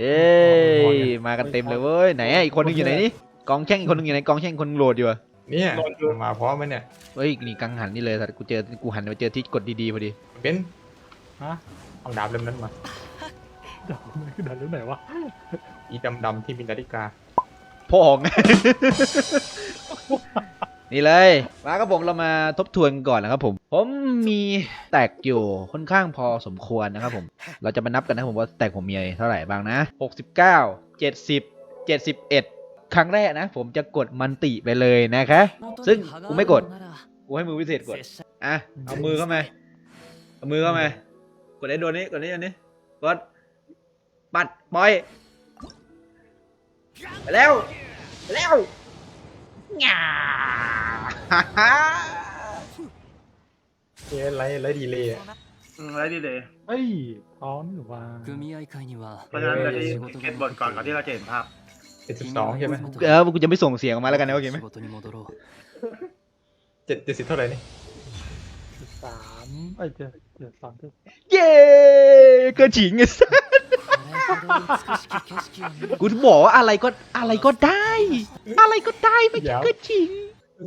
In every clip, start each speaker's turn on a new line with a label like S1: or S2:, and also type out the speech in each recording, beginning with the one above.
S1: เอ้ยมากันเต็มเลยเว้ยไหนอะอีกคนนึงอยู่ไหนนี่กองแช่งอีกคนนึงอยู่ไหนกองแช่งอีกคนนึงโหลดอยู่อะ
S2: เนี่ยมาพร้อมไหมเนี่ย
S1: เฮ้ยนี่กังหันนี่เลยสัตว์กูเจอกูหันไปเจอที่กดดีๆพอดี
S2: เป็น
S3: ฮะ
S2: เอาดาบเล่มนั้นมา
S3: เดี๋ยวมันคือดันเรื่องไหนวะ
S2: อีดำดำๆที่มีนาฬิกา
S1: พ่อของนี่เลยมาครับผมเรามาทบทวนก่อนนะครับผม ผมมีแตกอยู่ค่อนข้างพอสมควรนะครับผม เราจะมานับกันนะครับผมว่าแตกผมมีเท่าไหร่บ้างนะ 69 70 71 ครั้งแรกนะ ผมจะกดมันติไปเลยนะคะ ซึ่งกูไม่กด กูให้มือวิเศษกด อะ เอามือเข้ามา เอามือเข้ามา กดไอ้โดนนี้ กดนี้อันนี้ กด ปัด ปล่อย ไปแล้ว ไปแล้วงาฮ่า
S2: เอ้ยไรไรดีเลยอะ
S4: อืมแล้วดีเลย
S3: เฮ้ยท้อนหรือว่า
S5: 組合会には
S4: เพราะฉะนั้นเราจะเก็บบทก่อนก่อนที่เราจะเห็นภาพ
S2: เจ็ดสิบสองใช่ไหม
S1: เออกูจะไม่ส่งเสียงออกมาแล้วกันนะโอเคไหม
S5: 仕事に戻ろう
S2: เจ็ดเจ็ดสิบเท่าไหร่นี่
S3: สามไอ้ยเจ็ดเจ็ดสามเจ็ด
S1: เย้เกินฉิงไอ้สัส
S5: これほど美しき景色を見る
S1: กูบอกว่าอะไรก็อะไรก็ได้ อะไรก็ได้ไม่ใช่เกินฉิง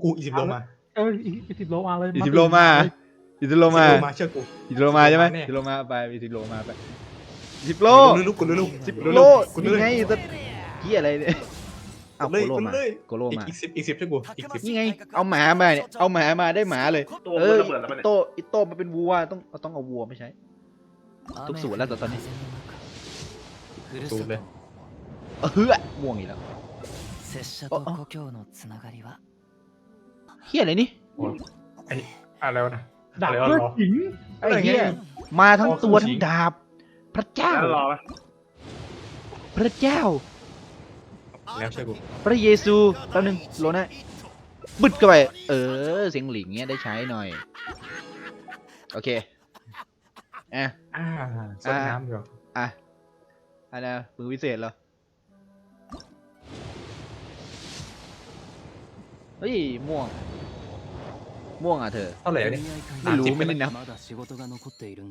S2: กูอีสิบโลมา
S3: เอ้ยอีกอีกสิบโลมาเลย
S1: อีสิบโลมา อี อิติโลมา
S2: เชื่อกู
S1: อิตาโลมาใช่ไหมอิตาโลมาไปอิตาโลมาไปสิบโล
S2: กูลุก
S1: กูลุ
S2: กสิบ
S1: โล
S2: กูลุ
S1: กไงอิะเกี้ยอะไรเนี่ยเอาโกโลมาโกโลมา
S2: อีกสิบอีกสิบใช่กูอีกสิบ
S1: นี่ไงเอาหมามาเนี่ยเอาหมามาได้หมาเลยเออโตอิโตมันเป็นวัวต้องต้องเอาวัวไม่ใช่ทุกสูตรแล้วตอนนี้
S2: สูตเลย
S1: เฮ้ยม่วงอีกแล้วเฮียอะไรนี่
S2: อะไรวะนะ
S3: ดาบ
S2: อะไรวะ
S3: เลือด
S2: รอ
S3: หญิง
S1: ไอ้เฮียมาทั้งตัวทั้งดาบ พระเจ้า
S4: แล้วรอไหม
S1: พระเจ้า
S2: แล้วเชื่อกู
S1: พระเยซูแป๊บนึงโลนะบึดเข้าไป เออ เสียงหลิงเงี้ยได้ใช้หน่อย โอเคอะ
S2: อ่าสดน้ำอยู่
S1: อะอันนะมือวิเศษเหรอ เฮ้ย ม่วง ม่วงอะเธอ
S2: เท่าไหร่เนี่ย
S1: ไม่รู้ไม่ได้นับ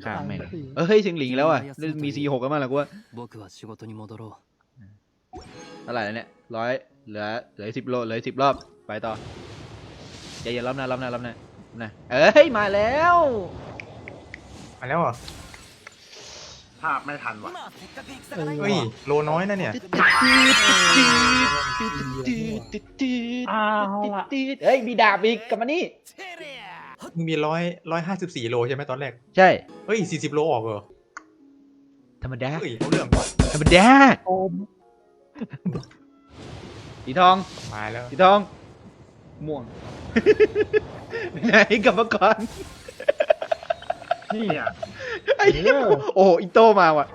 S1: ข้ามแม่เออเฮ้ยเสีงหลิงแล้วอะมีซีหกกันมาแล้วกูว่าเท่าไหร่แล้วเนี่ยร้อยเหลือเหลือสิบโลเหลือสิบรอบไปต่อใจเย็นรอบหน้ารอบหน้ารอบหน้านะเอ้ยมาแล้ว
S2: มาแล้วเหรอ
S4: ภาพไม่ทันว่ะ
S2: เฮ้ยโลน้อยนะเนี่ย
S3: อ้าวละ
S1: เฮ้ยมีดาบอีกกลับมานี่
S2: มึงมีร้อยร้อยห้าสิบสี่โลใช่ไหมตอนแรก
S1: ใช่
S2: เฮ้ยสี่สิบโลออกเหรอ
S1: ธรรมดา
S2: เฮ้ยเอาเรื่องว่ะ
S1: ธรรมดา
S3: โอม
S1: สีทอง
S2: มาแล้ว
S1: สีทอง ม่วง ไหนกลับมาก่อน
S4: พี่อะ
S1: ไอ้เหี้ยโอ้อิโต้มาว่ะ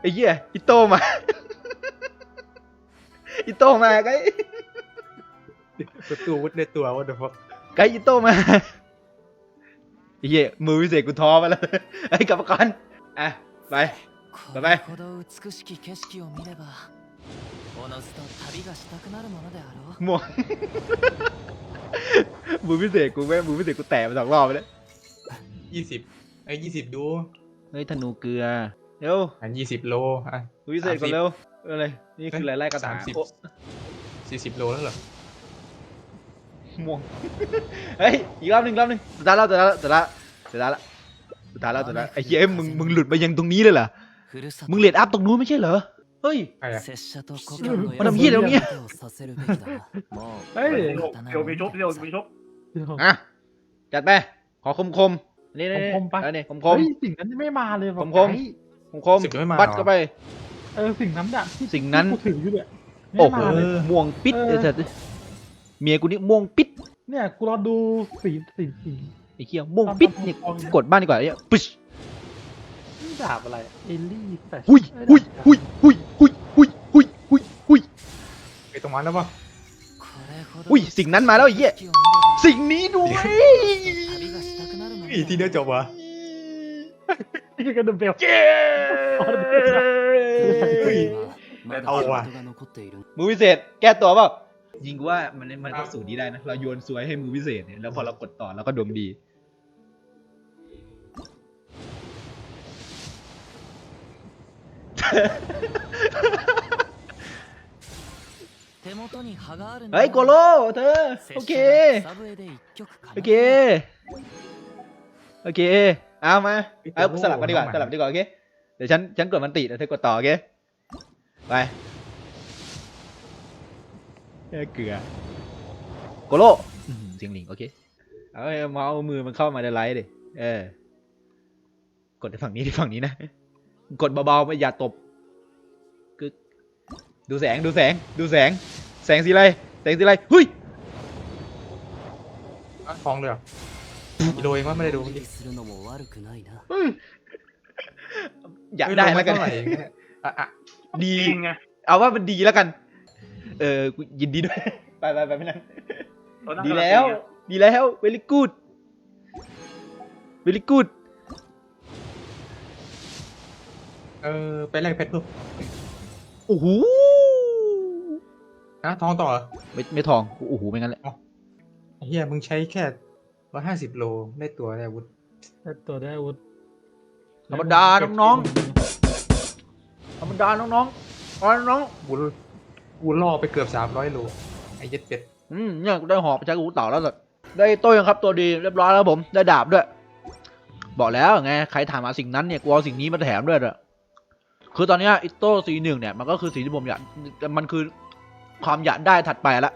S1: ไอ้เหี้ยอิโต้มาอิโต้มาไกด์
S2: ประตูวุฒในตัววัเดอะฟ็อก
S1: ไกอิโต้มาไอ้เหี้ยมือวิเศษกูท้อไปแล้วไอ้กลับมาก่อนอะไป
S5: ต่อไป
S1: ม่วงมือพิเศษกูแม่งมือพิเศษกูแตะมาสองรอบไปแล้ว
S2: ยี่สิบ ไอ้ยี่สิบดู
S1: เฮ้ยธนูเกลือเร็ว
S2: อันยี่สิบโลอะ
S1: วิเศษก่อนเร็วอะไรนี่คือรไรกระถา
S2: มสิบสี่สิบโลแล้วเหรอ
S1: ม่วง เฮ้ยอีกรอบหนึ่งรอบหนึ่งสุดท้ายแล้วสุดท้ายแล้วสุดท้ายแล้วสุดท้ายแล้วสุดท้ายแล้ล้ไอ้เหี้ย้มึงมึงหลุดไปยังตรงนี้เลยเหรอมึงเลเรียดอัพตรงนู้นไม่ใช่เหรอเฮ้ยมันทำยี่
S5: ยอะไรวะเนี้ย
S3: เฮ้ย
S4: เดี๋ยวมีชกเดี๋ยวมีชก
S1: อะจัดไปขอคมคม นี่นี่
S3: ผมปะ
S1: อันี่ผมคม
S3: เฮ้สิ่งนั้นไม่มาเลยผ
S1: มคม
S3: อ้
S1: ผมคม
S2: สิ่งไม่มา
S1: บัด
S2: เข้า
S1: ไป
S3: เออสิ่งนั้นอะที่
S1: สิ่งนั้น
S3: กูถืออยู่เนี่ยไม่
S1: โอ้โห
S3: มาเลย
S1: ม่วงปิด
S3: เออ
S1: ไอ้สัตว์เมียกูนี่ม่วงปิด
S3: เนี่ยกูรอดูสีสีสี
S1: ไอ้เคี้ยม่วงปิดเนี่ยกดบ้านดีกว่าเหี้ยปุ๊ช
S3: ดาบอะไร เอลลี่แต่น
S1: หุยหุยหุยหุยหุยหุยหุยหุยหุย
S2: ไปตรงนั้นแล้วปะ
S1: อุ้ยสิ่งนั้นมาแล้วไอ้เหี้ยสิ่งนี้ด้วยี
S2: ทีเดียจบวะ
S3: นี่คือดัมเบล
S1: เย้
S2: เอาว่ะ
S1: มือวิเศษ แก้ตัวเปล่ายิงว่ามันมันก็สูตรนี้ได้นะ เราโยนซวยให้มือวิเศษเนี่ยแล้วพอเรากดต่อเราก็ดวงดี เฮ้ยโกโลเธอ โอเค โอเค โอเค เอามาเอาสลับกันดีกว่าสลับดีกว่าโอเค เดี๋ยวฉันฉันกดมันติเดี๋ยวเธอกดต่อโอเค ไปเอ้ยเกลือโกโลอื้อหือเสียงหลิงโอเค เอาเอามาเอามือมันเข้ามาในไลท์ดิ เออ กดในฝั่งนี้ที่ฝั่งนี้นะ กดเบาๆไม่อย่าตบกึกดูแสงดูแสงดูแสง แสงสีอะไร แสงสีอะไรเฮ้ย
S2: อะทองเลยเหรอกิ โดยว่าไม่ได้ดูเมื่อ
S1: ยากได้แล้วกัน
S2: อะ
S1: ดี
S4: ไง
S1: เอาว่ามันดีแล้วกัน เออยินดีด้วย ไปไปไปไม่นั่
S4: นน
S1: ดีแล้ว ดีแล้ว very good very good
S2: เออไปแลกเพชรเพิ่ม
S1: โอ้โห
S2: นะทองต่อ
S1: ไม่ไม่ทองโอ้โหไม่งั้นแหละ
S2: เฮียมึงใช้แค่ ร้อยห้าสิบโลได้ตัวได้อาวุธ
S3: ได้ตัวได้อาวุธ
S1: ธรรมดาน้องๆธรรมดาน้องๆอ๋อน้อง
S2: กูกูล่อไปเกือบสามร้อยโลไอ้เย็ดเป็ด
S1: ๆอืมเนี่ยกูได้หอกไปใช้กูเต่าแล้วสุดได้โต้ยังครับตัวดีเรียบร้อยแล้วผมได้ดาบด้วย บอกแล้วไงใครถามมาสิ่งนั้นเนี่ยกูเอาสิ่งนี้มาแถมด้วยอะคือตอนเนี้ยอิโต้สีหนึ่งเนี่ยมันก็คือสิ่งที่ผมอยากมันคือความอยากได้ถัดไปละ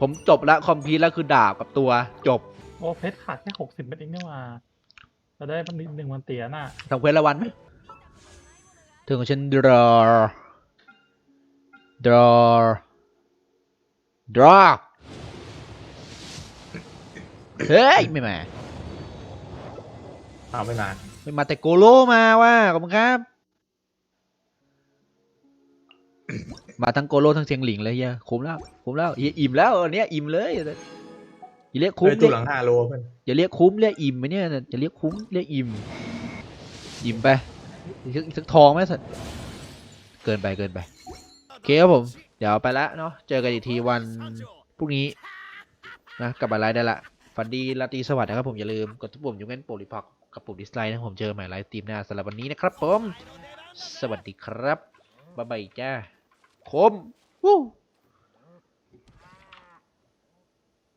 S1: ผมจบแล้วคอมพิวแล้วคือดาบกับตัวจบ
S3: โอ้เพชรขาดแค่หกสิบเม็ดเองนี่หว่าจะได้มันนิดหนึ่งวันเตียน่ะ
S1: ทำเควสละวันไหมถึงของฉันดรอดรอดรอเฮ้ย ไม่มา
S2: เอาไม่มา
S1: ไม่มาแต่โกโลมาว่ะขอบคุณครับ มาทั้งโกโลทั้งเสียงหลิงเลยเฮียคุ้มแล้วคุ้มแล้วเฮียอิ่มแล้วอันเนี้ยอิ่มเลย อย่าเรียกคุ้ม
S2: เฮ้ยตัว
S1: เรียก
S2: หลังห้าโลเพื่อน
S1: อย่าเรียกคุ้มเรียกอิ่มไหมเนี่ยอย่าเรียกคุ้มเรียกอิ่มอิ่มไปอีกสักอีกสักทองไหมสัตว์เกินไปเกินไปโอเคครับผม เดี๋ยวไปละเนาะเจอกันอีกทีวันพรุ่งนี้นะกลับมาไลฟ์ได้ละฝันดีราตรีสวัสดิ์นะครับผมอย่าลืมกดทุกปุ่มยกเว้นปุ่มรีพอร์ตกับปุ่มดิสไลค์นะผมเจอใหม่ไลฟ์สตรีมหน้าสำหรับวันนี้นะครับผม สวัสดีครับบ๊ายบายจ้าคมวู้